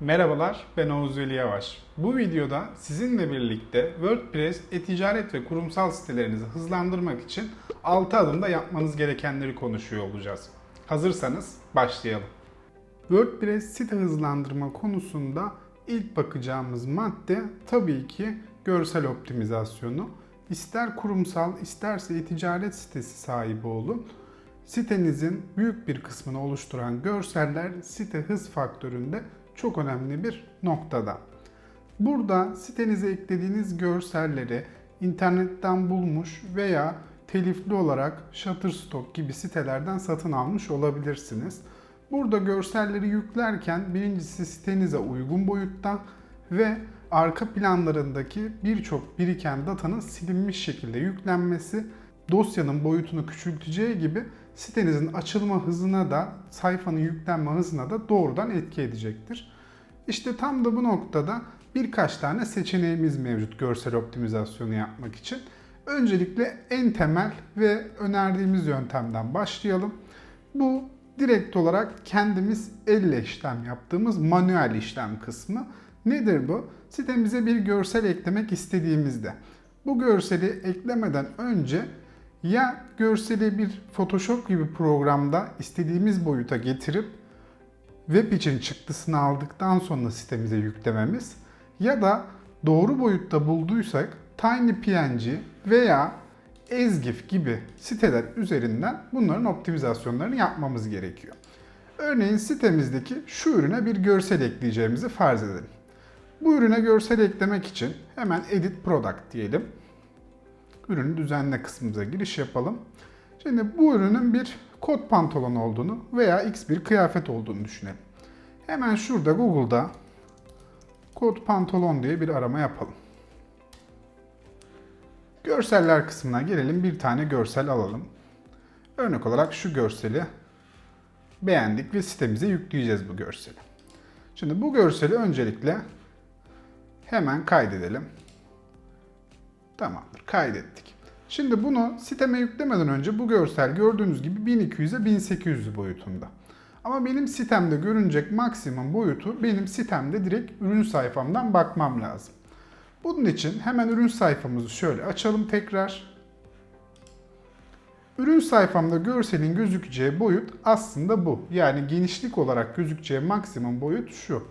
Merhabalar, ben Oğuz Veli Yavaş. Bu videoda sizinle birlikte WordPress e-ticaret ve kurumsal sitelerinizi hızlandırmak için 6 adımda yapmanız gerekenleri konuşuyor olacağız. Hazırsanız başlayalım. WordPress site hızlandırma konusunda ilk bakacağımız madde tabii ki görsel optimizasyonu. İster kurumsal isterse e-ticaret sitesi sahibi olun. Sitenizin büyük bir kısmını oluşturan görseller site hız faktöründe çok önemli bir noktada. Burada sitenize eklediğiniz görselleri internetten bulmuş veya telifli olarak Shutterstock gibi sitelerden satın almış olabilirsiniz. Burada görselleri yüklerken birincisi sitenize uygun boyutta ve arka planlarındaki birçok biriken datanın silinmiş şekilde yüklenmesi dosyanın boyutunu küçülteceği gibi sitenizin açılma hızına da sayfanın yüklenme hızına da doğrudan etki edecektir. İşte tam da bu noktada birkaç tane seçeneğimiz mevcut görsel optimizasyonu yapmak için. Öncelikle en temel ve önerdiğimiz yöntemden başlayalım. Bu direkt olarak kendimiz elle işlem yaptığımız manuel işlem kısmı. Nedir bu? Sitemize bir görsel eklemek istediğimizde bu görseli eklemeden önce ya görseli bir Photoshop gibi programda istediğimiz boyuta getirip web için çıktısını aldıktan sonra sitemize yüklememiz ya da doğru boyutta bulduysak TinyPNG veya Ezgif gibi siteler üzerinden bunların optimizasyonlarını yapmamız gerekiyor. Örneğin sitemizdeki şu ürüne bir görsel ekleyeceğimizi farz edelim. Bu ürüne görsel eklemek için hemen Edit Product diyelim. Ürünü düzenle kısmımıza giriş yapalım. Şimdi bu ürünün bir kot pantolon olduğunu veya X bir kıyafet olduğunu düşünelim. Hemen şurada Google'da kot pantolon diye bir arama yapalım. Görseller kısmına gelelim. Bir tane görsel alalım. Örnek olarak şu görseli beğendik ve sitemize yükleyeceğiz bu görseli. Şimdi bu görseli öncelikle hemen kaydedelim. Tamamdır, kaydettik. Şimdi bunu siteme yüklemeden önce bu görsel gördüğünüz gibi 1200'e 1800 boyutunda. Ama benim sitemde görünecek maksimum boyutu benim sitemde direkt ürün sayfamdan bakmam lazım. Bunun için hemen ürün sayfamızı şöyle açalım tekrar. Ürün sayfamda görselin gözükeceği boyut aslında bu. Yani genişlik olarak gözükeceği maksimum boyut şu.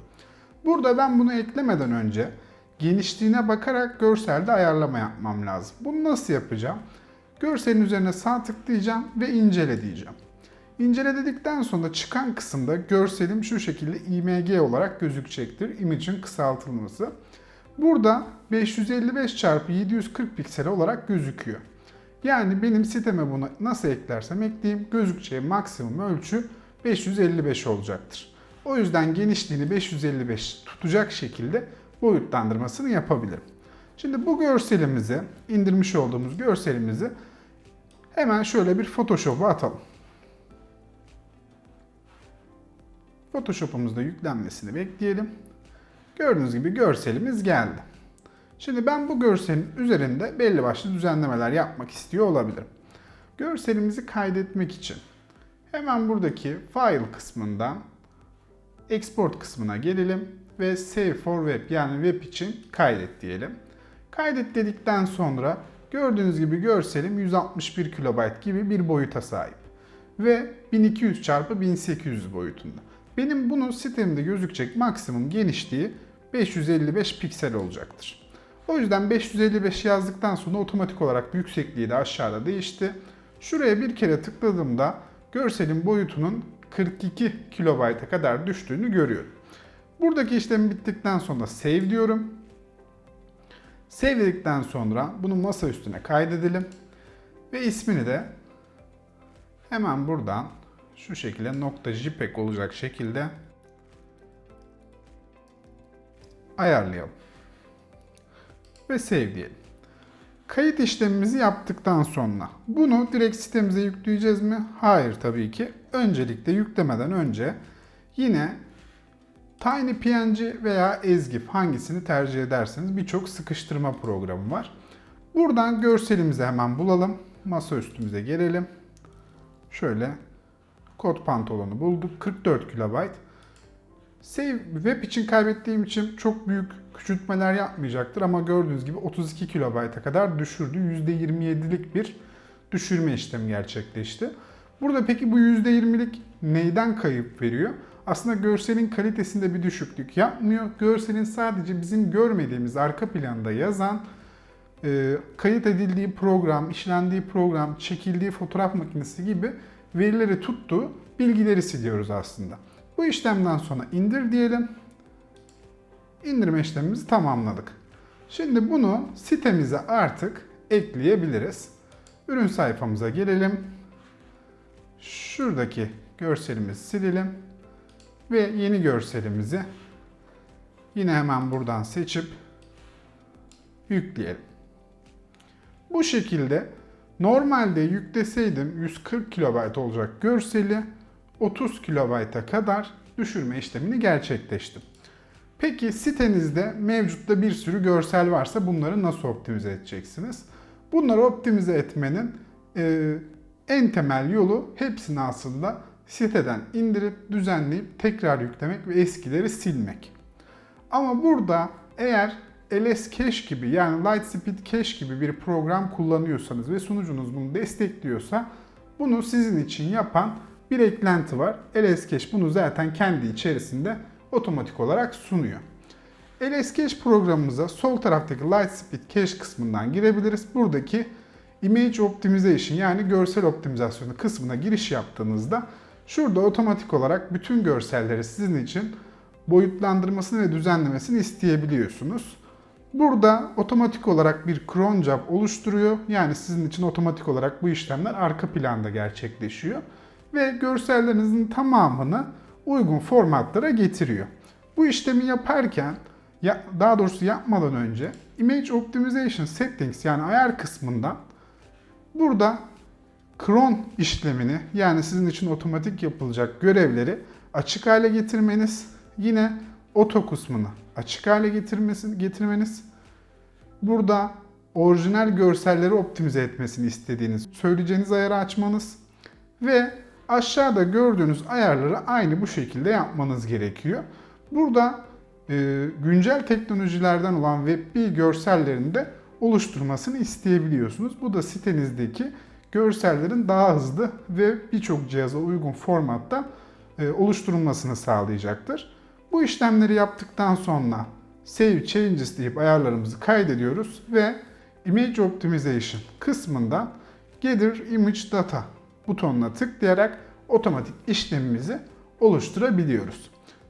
Burada ben bunu eklemeden önce genişliğine bakarak görselde ayarlama yapmam lazım. Bunu nasıl yapacağım? Görselin üzerine sağ tıklayacağım ve incele diyeceğim. İncele dedikten sonra çıkan kısımda görselim şu şekilde img olarak gözükecektir. Image'in kısaltılması. Burada 555 x 740 piksel olarak gözüküyor. Yani benim siteme bunu nasıl eklersem ekleyeyim gözükeceği maksimum ölçü 555 olacaktır. O yüzden genişliğini 555 tutacak şekilde boyutlandırmasını yapabilirim. Şimdi bu görselimizi, indirmiş olduğumuz görselimizi hemen şöyle bir Photoshop'a atalım. Photoshop'umuzda yüklenmesini bekleyelim. Gördüğünüz gibi görselimiz geldi. Şimdi ben bu görselin üzerinde belli başlı düzenlemeler yapmak istiyor olabilirim. Görselimizi kaydetmek için hemen buradaki File kısmından Export kısmına gelelim ve Save for Web yani web için kaydet diyelim. Kaydet dedikten sonra gördüğünüz gibi görselim 161 KB gibi bir boyuta sahip ve 1200 x 1800 boyutunda. Benim bunu sitemde gözükecek maksimum genişliği 555 piksel olacaktır. O yüzden 555 yazdıktan sonra otomatik olarak yüksekliği de aşağıda değişti. Şuraya bir kere tıkladığımda görselin boyutunun 42 kilobayta kadar düştüğünü görüyorum. Buradaki işlem bittikten sonra save diyorum. Save dedikten sonra bunu masa üstüne kaydedelim. Ve ismini de hemen buradan şu şekilde nokta .jpeg olacak şekilde ayarlayalım. Ve save diyelim. Kayıt işlemimizi yaptıktan sonra bunu direkt sitemize yükleyeceğiz mi? Hayır tabii ki. Öncelikle yüklemeden önce yine TinyPNG veya Ezgif hangisini tercih ederseniz birçok sıkıştırma programı var. Buradan görselimizi hemen bulalım. Masa üstümüze gelelim. Şöyle kot pantolonu bulduk. 44 KB. Save web için kaybettiğim için çok büyük küçültmeler yapmayacaktır ama gördüğünüz gibi 32 KB'a kadar düşürdü. %27'lik bir düşürme işlemi gerçekleşti. Burada peki bu %20'lik neyden kayıp veriyor? Aslında görselin kalitesinde bir düşüklük yapmıyor. Görselin sadece bizim görmediğimiz arka planda yazan e, kayıt edildiği program, işlendiği program, çekildiği fotoğraf makinesi gibi verileri tuttuğu bilgileri siliyoruz aslında. Bu işlemden sonra indir diyelim. İndirme işlemimizi tamamladık. Şimdi bunu sitemize artık ekleyebiliriz. Ürün sayfamıza gelelim. Şuradaki görselimizi silelim. Ve yeni görselimizi yine hemen buradan seçip yükleyelim. Bu şekilde normalde yükleseydim 140 KB olacak görseli 30 KB'a kadar düşürme işlemini gerçekleştim. Peki sitenizde mevcutta bir sürü görsel varsa bunları nasıl optimize edeceksiniz? Bunları optimize etmenin e, en temel yolu hepsini aslında siteden indirip düzenleyip tekrar yüklemek ve eskileri silmek. Ama burada eğer LS Cache gibi yani Lightspeed Cache gibi bir program kullanıyorsanız ve sunucunuz bunu destekliyorsa bunu sizin için yapan bir eklenti var. LS Cache bunu zaten kendi içerisinde otomatik olarak sunuyor. LS Cache programımıza sol taraftaki Lightspeed Cache kısmından girebiliriz. Buradaki Image Optimization yani görsel optimizasyonu kısmına giriş yaptığınızda şurada otomatik olarak bütün görselleri sizin için boyutlandırmasını ve düzenlemesini isteyebiliyorsunuz. Burada otomatik olarak bir cron job oluşturuyor. Yani sizin için otomatik olarak bu işlemler arka planda gerçekleşiyor. Ve görsellerinizin tamamını uygun formatlara getiriyor. Bu işlemi yaparken ya, daha doğrusu yapmadan önce Image Optimization Settings yani ayar kısmından burada cron işlemini yani sizin için otomatik yapılacak görevleri açık hale getirmeniz, yine oto kısmını açık hale getirmesi, getirmeniz, burada orijinal görselleri optimize etmesini istediğiniz söyleyeceğiniz ayarı açmanız ve aşağıda gördüğünüz ayarları aynı bu şekilde yapmanız gerekiyor. Burada e, güncel teknolojilerden olan Web görsellerini de oluşturmasını isteyebiliyorsunuz. Bu da sitenizdeki görsellerin daha hızlı ve birçok cihaza uygun formatta e, oluşturulmasını sağlayacaktır. Bu işlemleri yaptıktan sonra Save Changes deyip ayarlarımızı kaydediyoruz ve Image Optimization kısmından Gather Image Data butonuna tıklayarak otomatik işlemimizi oluşturabiliyoruz.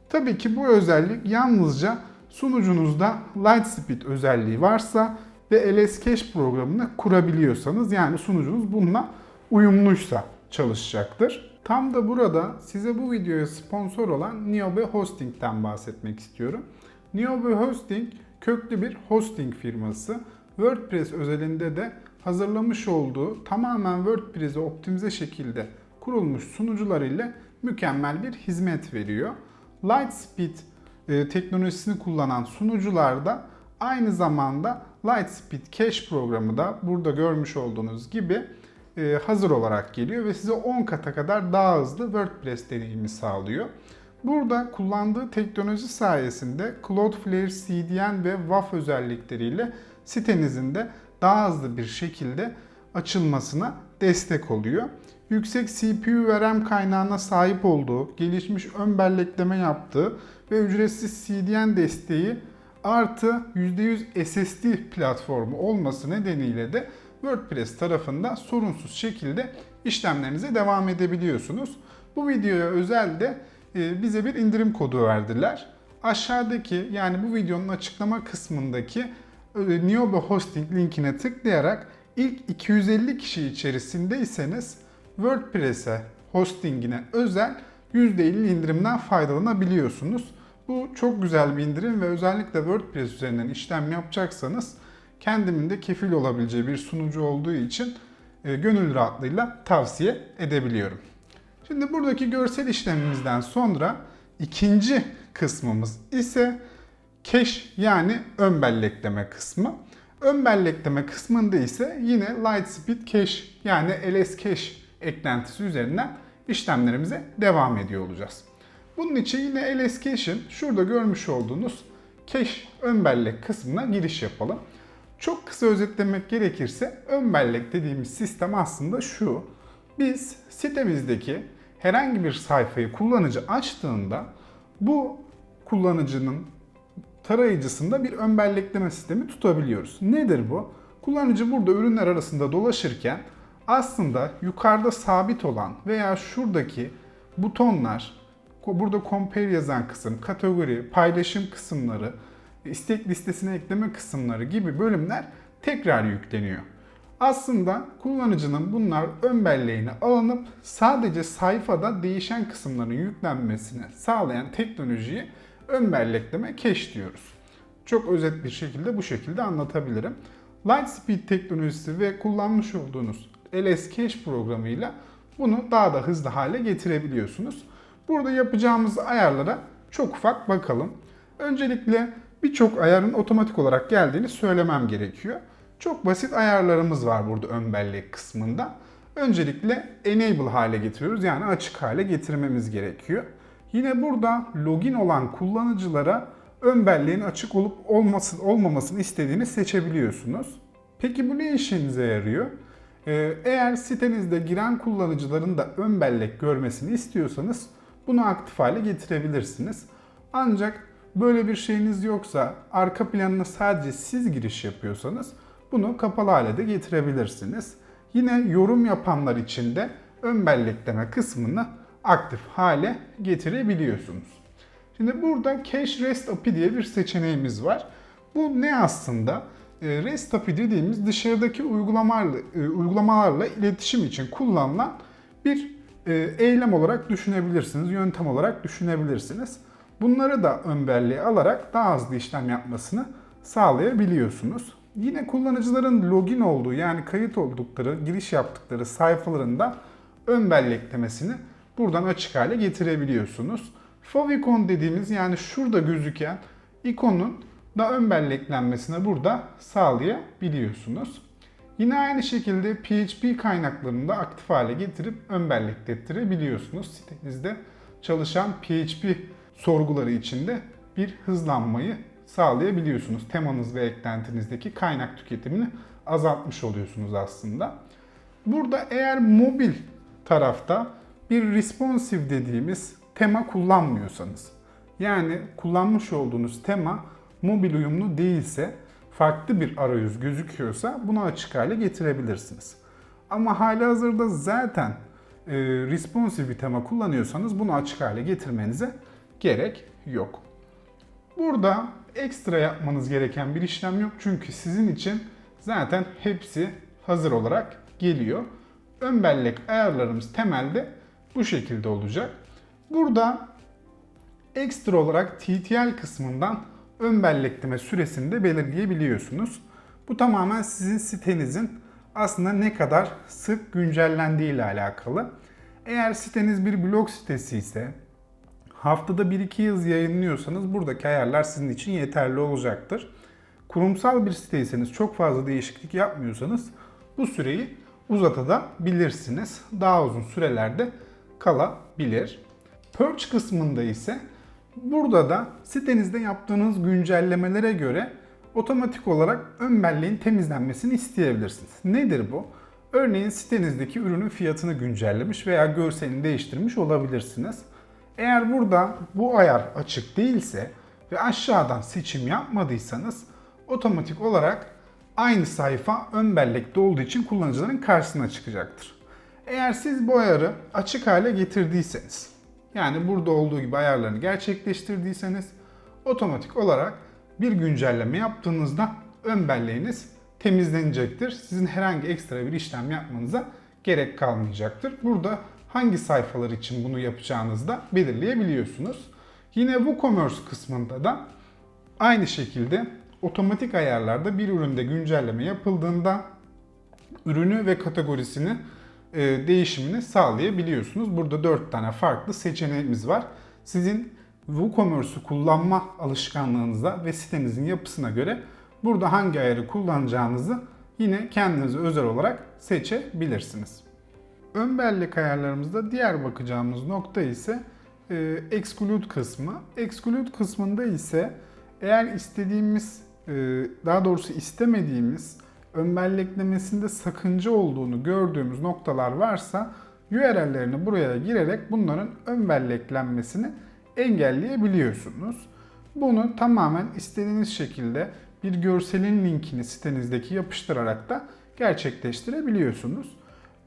Tabii ki bu özellik yalnızca sunucunuzda Lightspeed özelliği varsa ve LS Cache programını kurabiliyorsanız yani sunucunuz bununla uyumluysa çalışacaktır. Tam da burada size bu videoya sponsor olan Niobe Hosting'den bahsetmek istiyorum. Niobe Hosting köklü bir hosting firması. WordPress özelinde de hazırlamış olduğu tamamen WordPress'e optimize şekilde kurulmuş sunucular ile mükemmel bir hizmet veriyor. Lightspeed e, teknolojisini kullanan sunucularda aynı zamanda Lightspeed Cache programı da burada görmüş olduğunuz gibi e, hazır olarak geliyor ve size 10 kata kadar daha hızlı WordPress deneyimi sağlıyor. Burada kullandığı teknoloji sayesinde Cloudflare CDN ve WAF özellikleriyle sitenizin de daha hızlı bir şekilde açılmasına destek oluyor. Yüksek CPU ve RAM kaynağına sahip olduğu, gelişmiş ön bellekleme yaptığı ve ücretsiz CDN desteği artı %100 SSD platformu olması nedeniyle de WordPress tarafında sorunsuz şekilde işlemlerinize devam edebiliyorsunuz. Bu videoya özel de e, bize bir indirim kodu verdiler. Aşağıdaki yani bu videonun açıklama kısmındaki e, Niobe Hosting linkine tıklayarak ilk 250 kişi içerisindeyseniz WordPress'e hostingine özel %50 indirimden faydalanabiliyorsunuz. Bu çok güzel bir indirim ve özellikle WordPress üzerinden işlem yapacaksanız kendimin de kefil olabileceği bir sunucu olduğu için e, gönül rahatlığıyla tavsiye edebiliyorum. Şimdi buradaki görsel işlemimizden sonra ikinci kısmımız ise cache yani ön bellekleme kısmı. Ön bellekleme kısmında ise yine Lightspeed Cache yani LS Cache eklentisi üzerinden işlemlerimize devam ediyor olacağız. Bunun için yine LS Cache'in şurada görmüş olduğunuz cache ön bellek kısmına giriş yapalım. Çok kısa özetlemek gerekirse ön bellek dediğimiz sistem aslında şu. Biz sitemizdeki herhangi bir sayfayı kullanıcı açtığında bu kullanıcının tarayıcısında bir ön bellekleme sistemi tutabiliyoruz. Nedir bu? Kullanıcı burada ürünler arasında dolaşırken aslında yukarıda sabit olan veya şuradaki butonlar, burada compare yazan kısım, kategori, paylaşım kısımları, istek listesine ekleme kısımları gibi bölümler tekrar yükleniyor. Aslında kullanıcının bunlar ön belleğine alınıp sadece sayfada değişen kısımların yüklenmesini sağlayan teknolojiyi ön bellekleme cache diyoruz. Çok özet bir şekilde bu şekilde anlatabilirim. Lightspeed teknolojisi ve kullanmış olduğunuz LS Cache programıyla bunu daha da hızlı hale getirebiliyorsunuz. Burada yapacağımız ayarlara çok ufak bakalım. Öncelikle birçok ayarın otomatik olarak geldiğini söylemem gerekiyor. Çok basit ayarlarımız var burada ön bellek kısmında. Öncelikle enable hale getiriyoruz yani açık hale getirmemiz gerekiyor. Yine burada login olan kullanıcılara ön belleğin açık olup olmasın, olmamasını istediğini seçebiliyorsunuz. Peki bu ne işinize yarıyor? Ee, eğer sitenizde giren kullanıcıların da ön bellek görmesini istiyorsanız bunu aktif hale getirebilirsiniz. Ancak böyle bir şeyiniz yoksa arka planına sadece siz giriş yapıyorsanız bunu kapalı hale de getirebilirsiniz. Yine yorum yapanlar için de ön bellekleme kısmını aktif hale getirebiliyorsunuz. Şimdi burada Cache REST API diye bir seçeneğimiz var. Bu ne aslında? E, REST API dediğimiz dışarıdaki uygulamalarla, e, uygulamalarla iletişim için kullanılan bir eylem olarak düşünebilirsiniz, yöntem olarak düşünebilirsiniz. Bunları da ön belleğe alarak daha hızlı işlem yapmasını sağlayabiliyorsunuz. Yine kullanıcıların login olduğu yani kayıt oldukları, giriş yaptıkları sayfalarında ön buradan açık hale getirebiliyorsunuz. Favicon dediğimiz yani şurada gözüken ikonun da ön belleklenmesini burada sağlayabiliyorsunuz. Yine aynı şekilde PHP kaynaklarını da aktif hale getirip ön belleklettirebiliyorsunuz. Sitenizde çalışan PHP sorguları içinde bir hızlanmayı sağlayabiliyorsunuz. Temanız ve eklentinizdeki kaynak tüketimini azaltmış oluyorsunuz aslında. Burada eğer mobil tarafta bir responsive dediğimiz tema kullanmıyorsanız, yani kullanmış olduğunuz tema mobil uyumlu değilse, farklı bir arayüz gözüküyorsa bunu açık hale getirebilirsiniz. Ama hali hazırda zaten e, responsive bir tema kullanıyorsanız bunu açık hale getirmenize gerek yok. Burada ekstra yapmanız gereken bir işlem yok çünkü sizin için zaten hepsi hazır olarak geliyor. Ön bellek ayarlarımız temelde bu şekilde olacak. Burada ekstra olarak TTL kısmından ön bellekleme süresini de belirleyebiliyorsunuz. Bu tamamen sizin sitenizin aslında ne kadar sık güncellendiği ile alakalı. Eğer siteniz bir blog sitesi ise haftada 1-2 yazı yayınlıyorsanız buradaki ayarlar sizin için yeterli olacaktır. Kurumsal bir siteyseniz çok fazla değişiklik yapmıyorsanız bu süreyi uzatabilirsiniz. Daha uzun sürelerde kalabilir. Purge kısmında ise burada da sitenizde yaptığınız güncellemelere göre otomatik olarak ön belleğin temizlenmesini isteyebilirsiniz. Nedir bu? Örneğin sitenizdeki ürünün fiyatını güncellemiş veya görselini değiştirmiş olabilirsiniz. Eğer burada bu ayar açık değilse ve aşağıdan seçim yapmadıysanız otomatik olarak aynı sayfa ön bellekte olduğu için kullanıcıların karşısına çıkacaktır. Eğer siz bu ayarı açık hale getirdiyseniz, yani burada olduğu gibi ayarlarını gerçekleştirdiyseniz otomatik olarak bir güncelleme yaptığınızda ön belleğiniz temizlenecektir. Sizin herhangi ekstra bir işlem yapmanıza gerek kalmayacaktır. Burada hangi sayfalar için bunu yapacağınızı da belirleyebiliyorsunuz. Yine WooCommerce kısmında da aynı şekilde otomatik ayarlarda bir üründe güncelleme yapıldığında ürünü ve kategorisini değişimini sağlayabiliyorsunuz. Burada 4 tane farklı seçeneğimiz var. Sizin WooCommerce'u kullanma alışkanlığınıza ve sitenizin yapısına göre burada hangi ayarı kullanacağınızı yine kendinize özel olarak seçebilirsiniz. Ön bellek ayarlarımızda diğer bakacağımız nokta ise e, exclude kısmı. Exclude kısmında ise eğer istediğimiz, e, daha doğrusu istemediğimiz ön belleklemesinde sakınca olduğunu gördüğümüz noktalar varsa URL'lerini buraya girerek bunların ön belleklenmesini engelleyebiliyorsunuz. Bunu tamamen istediğiniz şekilde bir görselin linkini sitenizdeki yapıştırarak da gerçekleştirebiliyorsunuz.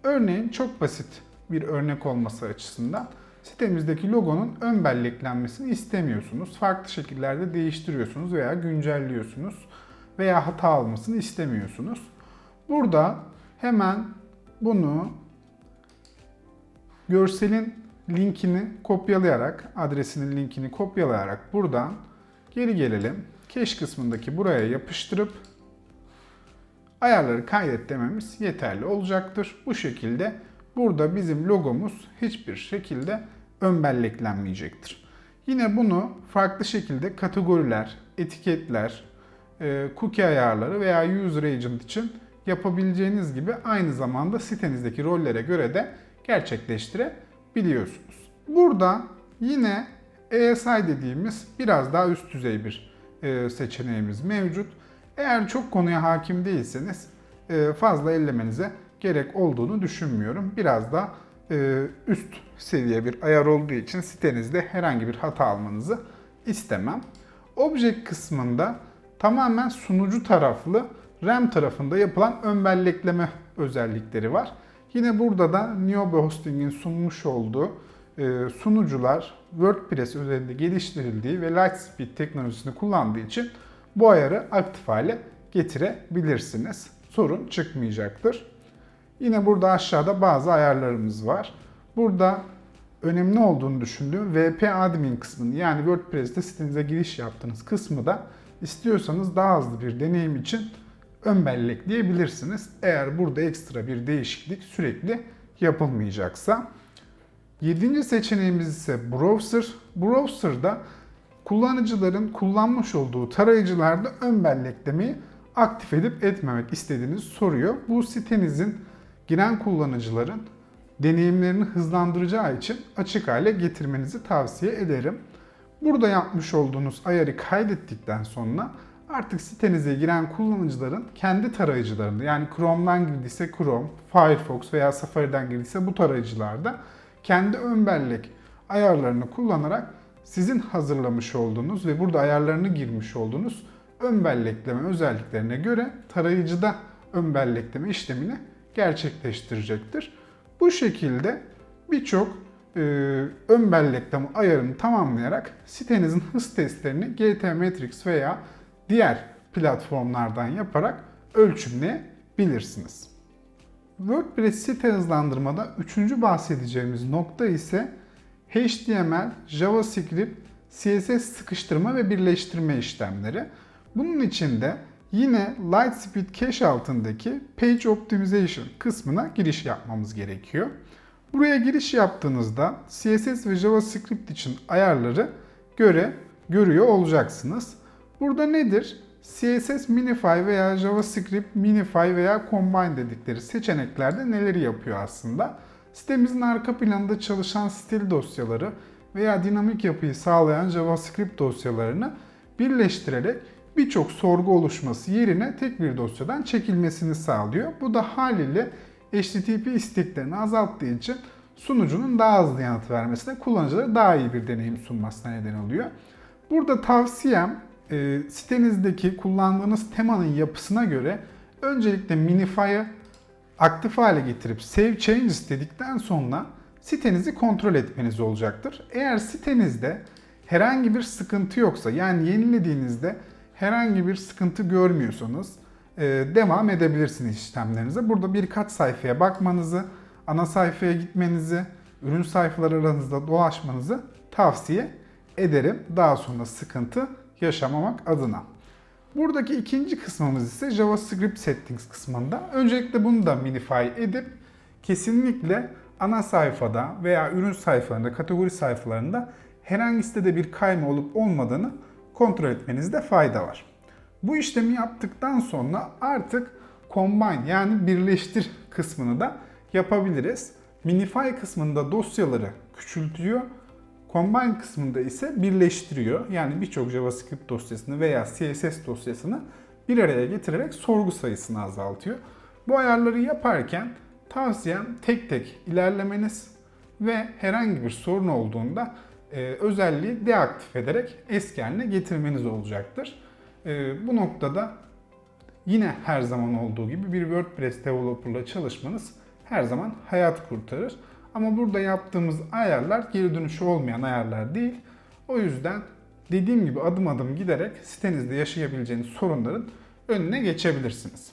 Örneğin çok basit bir örnek olması açısından sitemizdeki logonun ön belleklenmesini istemiyorsunuz. Farklı şekillerde değiştiriyorsunuz veya güncelliyorsunuz veya hata almasını istemiyorsunuz. Burada hemen bunu görselin linkini kopyalayarak, adresinin linkini kopyalayarak buradan geri gelelim. Cache kısmındaki buraya yapıştırıp ayarları kaydet dememiz yeterli olacaktır. Bu şekilde burada bizim logomuz hiçbir şekilde ön belleklenmeyecektir. Yine bunu farklı şekilde kategoriler, etiketler, cookie ayarları veya user agent için yapabileceğiniz gibi aynı zamanda sitenizdeki rollere göre de gerçekleştirebiliyorsunuz. Burada yine ASI dediğimiz biraz daha üst düzey bir e, seçeneğimiz mevcut. Eğer çok konuya hakim değilseniz e, fazla ellemenize gerek olduğunu düşünmüyorum. Biraz da e, üst seviye bir ayar olduğu için sitenizde herhangi bir hata almanızı istemem. Object kısmında tamamen sunucu taraflı RAM tarafında yapılan ön bellekleme özellikleri var. Yine burada da Niobe Hosting'in sunmuş olduğu e, sunucular WordPress üzerinde geliştirildiği ve Lightspeed teknolojisini kullandığı için bu ayarı aktif hale getirebilirsiniz. Sorun çıkmayacaktır. Yine burada aşağıda bazı ayarlarımız var. Burada önemli olduğunu düşündüğüm VP admin kısmını yani WordPress'te sitenize giriş yaptığınız kısmı da istiyorsanız daha hızlı bir deneyim için ön bellekleyebilirsiniz. Eğer burada ekstra bir değişiklik sürekli yapılmayacaksa. Yedinci seçeneğimiz ise Browser. Browser'da kullanıcıların kullanmış olduğu tarayıcılarda ön belleklemeyi aktif edip etmemek istediğinizi soruyor. Bu sitenizin giren kullanıcıların deneyimlerini hızlandıracağı için açık hale getirmenizi tavsiye ederim. Burada yapmış olduğunuz ayarı kaydettikten sonra artık sitenize giren kullanıcıların kendi tarayıcılarında yani Chrome'dan girdiyse Chrome, Firefox veya Safari'den girdiyse bu tarayıcılarda kendi ön bellek ayarlarını kullanarak sizin hazırlamış olduğunuz ve burada ayarlarını girmiş olduğunuz ön bellekleme özelliklerine göre tarayıcıda ön bellekleme işlemini gerçekleştirecektir. Bu şekilde birçok e, ön bellekleme ayarını tamamlayarak sitenizin hız testlerini GTmetrix veya diğer platformlardan yaparak ölçümleyebilirsiniz. WordPress site hızlandırmada üçüncü bahsedeceğimiz nokta ise HTML, JavaScript, CSS sıkıştırma ve birleştirme işlemleri. Bunun için de yine Lightspeed Cache altındaki Page Optimization kısmına giriş yapmamız gerekiyor. Buraya giriş yaptığınızda CSS ve JavaScript için ayarları göre görüyor olacaksınız. Burada nedir? CSS Minify veya JavaScript Minify veya Combine dedikleri seçeneklerde neleri yapıyor aslında? Sitemizin arka planında çalışan stil dosyaları veya dinamik yapıyı sağlayan JavaScript dosyalarını birleştirerek birçok sorgu oluşması yerine tek bir dosyadan çekilmesini sağlıyor. Bu da haliyle HTTP isteklerini azalttığı için sunucunun daha hızlı yanıt vermesine, kullanıcılara daha iyi bir deneyim sunmasına neden oluyor. Burada tavsiyem e, sitenizdeki kullandığınız temanın yapısına göre öncelikle Minify'ı aktif hale getirip Save Changes dedikten sonra sitenizi kontrol etmeniz olacaktır. Eğer sitenizde herhangi bir sıkıntı yoksa yani yenilediğinizde herhangi bir sıkıntı görmüyorsanız devam edebilirsiniz işlemlerinize. Burada birkaç sayfaya bakmanızı, ana sayfaya gitmenizi, ürün sayfaları aranızda dolaşmanızı tavsiye ederim. Daha sonra sıkıntı yaşamamak adına. Buradaki ikinci kısmımız ise JavaScript Settings kısmında. Öncelikle bunu da minify edip kesinlikle ana sayfada veya ürün sayfalarında, kategori sayfalarında herhangi sitede bir kayma olup olmadığını kontrol etmenizde fayda var. Bu işlemi yaptıktan sonra artık combine yani birleştir kısmını da yapabiliriz. Minify kısmında dosyaları küçültüyor. Combine kısmında ise birleştiriyor. Yani birçok JavaScript dosyasını veya CSS dosyasını bir araya getirerek sorgu sayısını azaltıyor. Bu ayarları yaparken tavsiyem tek tek ilerlemeniz ve herhangi bir sorun olduğunda e, özelliği deaktif ederek eski haline getirmeniz olacaktır. E, bu noktada yine her zaman olduğu gibi bir WordPress developer'la çalışmanız her zaman hayat kurtarır. Ama burada yaptığımız ayarlar geri dönüşü olmayan ayarlar değil. O yüzden dediğim gibi adım adım giderek sitenizde yaşayabileceğiniz sorunların önüne geçebilirsiniz.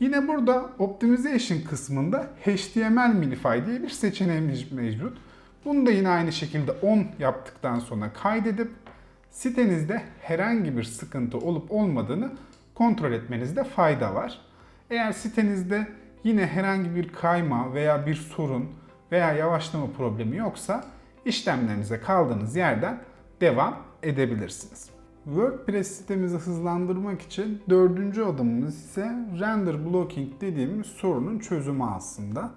Yine burada Optimization kısmında HTML Minify diye bir seçeneğimiz mevcut. Bunu da yine aynı şekilde 10 yaptıktan sonra kaydedip sitenizde herhangi bir sıkıntı olup olmadığını kontrol etmenizde fayda var. Eğer sitenizde yine herhangi bir kayma veya bir sorun veya yavaşlama problemi yoksa işlemlerinize kaldığınız yerden devam edebilirsiniz. WordPress sitemizi hızlandırmak için dördüncü adımımız ise render blocking dediğimiz sorunun çözümü aslında.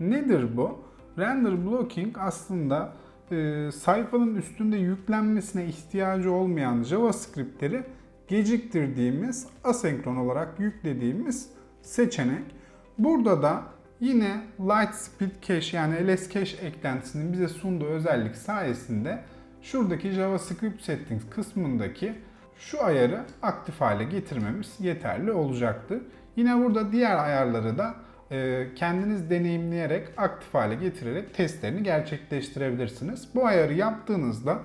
Nedir bu? Render blocking aslında e, sayfanın üstünde yüklenmesine ihtiyacı olmayan JavaScript'leri geciktirdiğimiz, asenkron olarak yüklediğimiz seçenek. Burada da yine Lightspeed Cache yani LS Cache eklentisinin bize sunduğu özellik sayesinde şuradaki JavaScript Settings kısmındaki şu ayarı aktif hale getirmemiz yeterli olacaktır. Yine burada diğer ayarları da kendiniz deneyimleyerek aktif hale getirerek testlerini gerçekleştirebilirsiniz. Bu ayarı yaptığınızda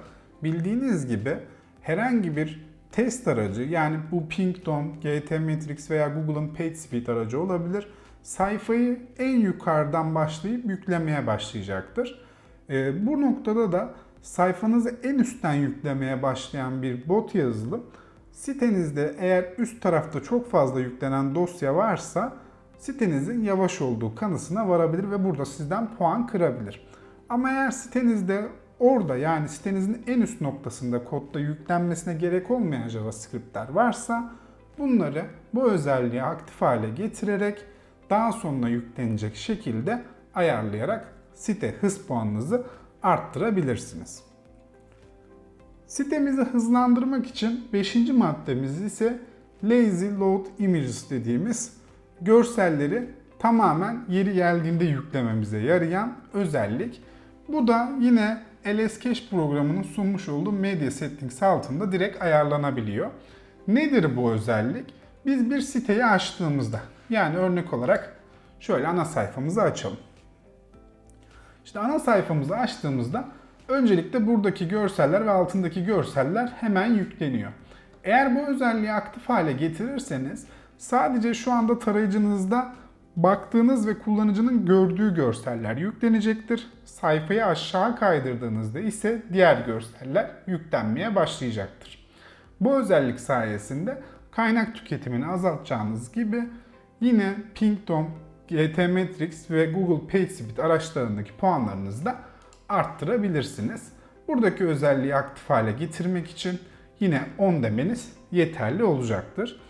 bildiğiniz gibi herhangi bir test aracı yani bu Pingdom, GTmetrix veya Google'ın PageSpeed aracı olabilir. Sayfayı en yukarıdan başlayıp yüklemeye başlayacaktır. E, bu noktada da sayfanızı en üstten yüklemeye başlayan bir bot yazılım sitenizde eğer üst tarafta çok fazla yüklenen dosya varsa sitenizin yavaş olduğu kanısına varabilir ve burada sizden puan kırabilir. Ama eğer sitenizde orada yani sitenizin en üst noktasında kodda yüklenmesine gerek olmayan JavaScript'ler varsa bunları bu özelliği aktif hale getirerek daha sonra yüklenecek şekilde ayarlayarak site hız puanınızı arttırabilirsiniz. Sitemizi hızlandırmak için 5. maddemiz ise Lazy Load Images dediğimiz görselleri tamamen yeri geldiğinde yüklememize yarayan özellik. Bu da yine LS Cache programının sunmuş olduğu Media Settings altında direkt ayarlanabiliyor. Nedir bu özellik? Biz bir siteyi açtığımızda yani örnek olarak şöyle ana sayfamızı açalım. İşte ana sayfamızı açtığımızda öncelikle buradaki görseller ve altındaki görseller hemen yükleniyor. Eğer bu özelliği aktif hale getirirseniz sadece şu anda tarayıcınızda baktığınız ve kullanıcının gördüğü görseller yüklenecektir. Sayfayı aşağı kaydırdığınızda ise diğer görseller yüklenmeye başlayacaktır. Bu özellik sayesinde kaynak tüketimini azaltacağınız gibi yine Pingdom, GTmetrix ve Google PageSpeed araçlarındaki puanlarınızı da arttırabilirsiniz. Buradaki özelliği aktif hale getirmek için yine 10 demeniz yeterli olacaktır.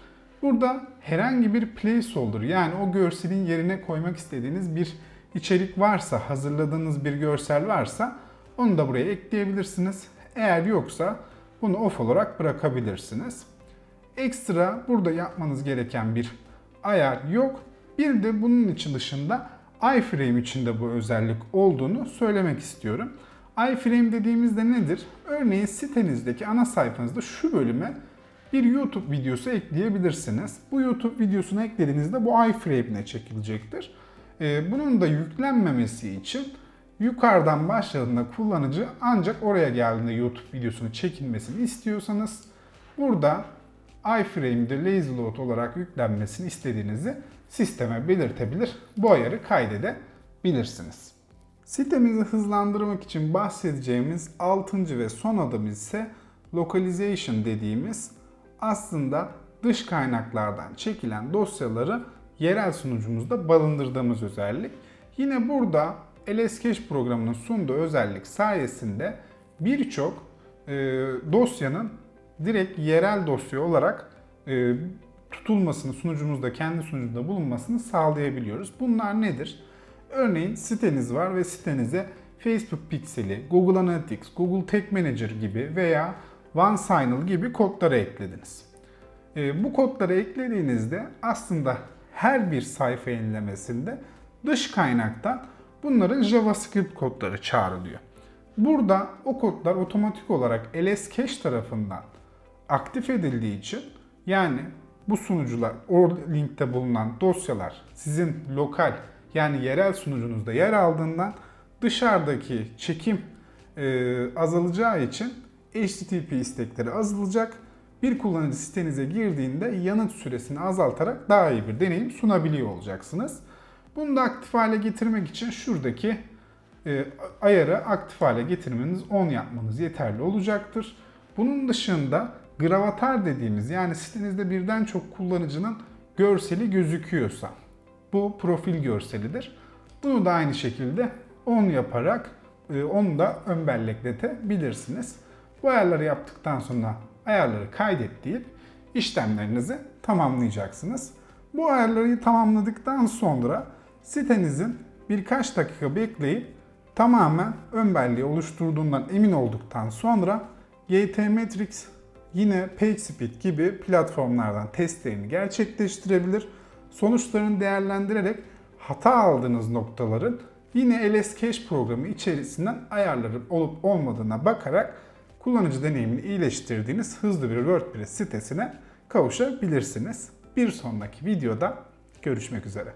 Burada herhangi bir placeholder yani o görselin yerine koymak istediğiniz bir içerik varsa, hazırladığınız bir görsel varsa onu da buraya ekleyebilirsiniz. Eğer yoksa bunu off olarak bırakabilirsiniz. Ekstra burada yapmanız gereken bir ayar yok. Bir de bunun için dışında iframe içinde bu özellik olduğunu söylemek istiyorum. iframe dediğimizde nedir? Örneğin sitenizdeki ana sayfanızda şu bölüme bir YouTube videosu ekleyebilirsiniz. Bu YouTube videosunu eklediğinizde bu iframe'ine çekilecektir. Ee, bunun da yüklenmemesi için yukarıdan başladığında kullanıcı ancak oraya geldiğinde YouTube videosunu çekilmesini istiyorsanız burada iframe'de lazy load olarak yüklenmesini istediğinizi sisteme belirtebilir. Bu ayarı kaydedebilirsiniz. Sitemizi hızlandırmak için bahsedeceğimiz 6. ve son adım ise localization dediğimiz aslında dış kaynaklardan çekilen dosyaları yerel sunucumuzda barındırdığımız özellik. Yine burada LS Cache programının sunduğu özellik sayesinde birçok e, dosyanın direkt yerel dosya olarak e, tutulmasını, sunucumuzda kendi sunucumuzda bulunmasını sağlayabiliyoruz. Bunlar nedir? Örneğin siteniz var ve sitenize Facebook Pixel'i, Google Analytics, Google Tag Manager gibi veya OneSignal gibi kodları eklediniz. E, bu kodları eklediğinizde aslında her bir sayfa yenilemesinde dış kaynaktan bunların JavaScript kodları çağrılıyor. Burada o kodlar otomatik olarak LS Cache tarafından aktif edildiği için yani bu sunucular, o linkte bulunan dosyalar sizin lokal yani yerel sunucunuzda yer aldığından dışarıdaki çekim e, azalacağı için HTTP istekleri azalacak. Bir kullanıcı sitenize girdiğinde yanıt süresini azaltarak daha iyi bir deneyim sunabiliyor olacaksınız. Bunu da aktif hale getirmek için şuradaki e, ayarı aktif hale getirmeniz 10 yapmanız yeterli olacaktır. Bunun dışında gravatar dediğimiz yani sitenizde birden çok kullanıcının görseli gözüküyorsa bu profil görselidir. Bunu da aynı şekilde 10 yaparak e, onu da ön bellekletebilirsiniz. Bu ayarları yaptıktan sonra ayarları kaydet deyip işlemlerinizi tamamlayacaksınız. Bu ayarları tamamladıktan sonra sitenizin birkaç dakika bekleyip tamamen ön belleği oluşturduğundan emin olduktan sonra GTmetrix yine PageSpeed gibi platformlardan testlerini gerçekleştirebilir. Sonuçlarını değerlendirerek hata aldığınız noktaların yine LS Cache programı içerisinden ayarları olup olmadığına bakarak kullanıcı deneyimini iyileştirdiğiniz hızlı bir WordPress sitesine kavuşabilirsiniz. Bir sonraki videoda görüşmek üzere.